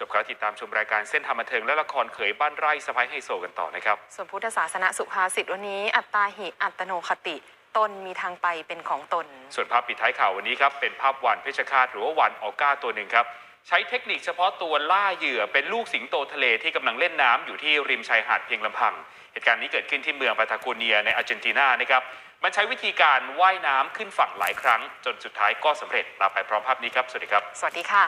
จบข่าวติดตามชมรายการเส้นทางบันเทิงและละครเขยบ้านไร่สะพายไฮโซกันต่อนะครับ ส่วนพุทธศาสนาสุภาษิตวันนี้ อัตตาหิอัตโนคติ ตนมีทางไปเป็นของตน ส่วนภาพปิดท้ายข่าววันนี้ครับเป็นภาพวานเพชรฆาตหรือว่าวันออก้าตัวหนึ่งครับใช้เทคนิคเฉพาะตัวล่าเหยื่อเป็นลูกสิงโตทะเลที่กำลังเล่นน้ำอยู่ที่ริมชายหาดเพียงลำพัง เหตุการณ์นี้เกิดขึ้นที่เมืองปาตาโกเนียในอาร์เจนตินานะครับมันใช้วิธีการว่ายน้ำขึ้นฝั่งหลายครั้ง จนสุดท้ายก็สำเร็จลาไปพร้อมภาพนี้ครับสวัสดีครับ สวัสดีค่ะ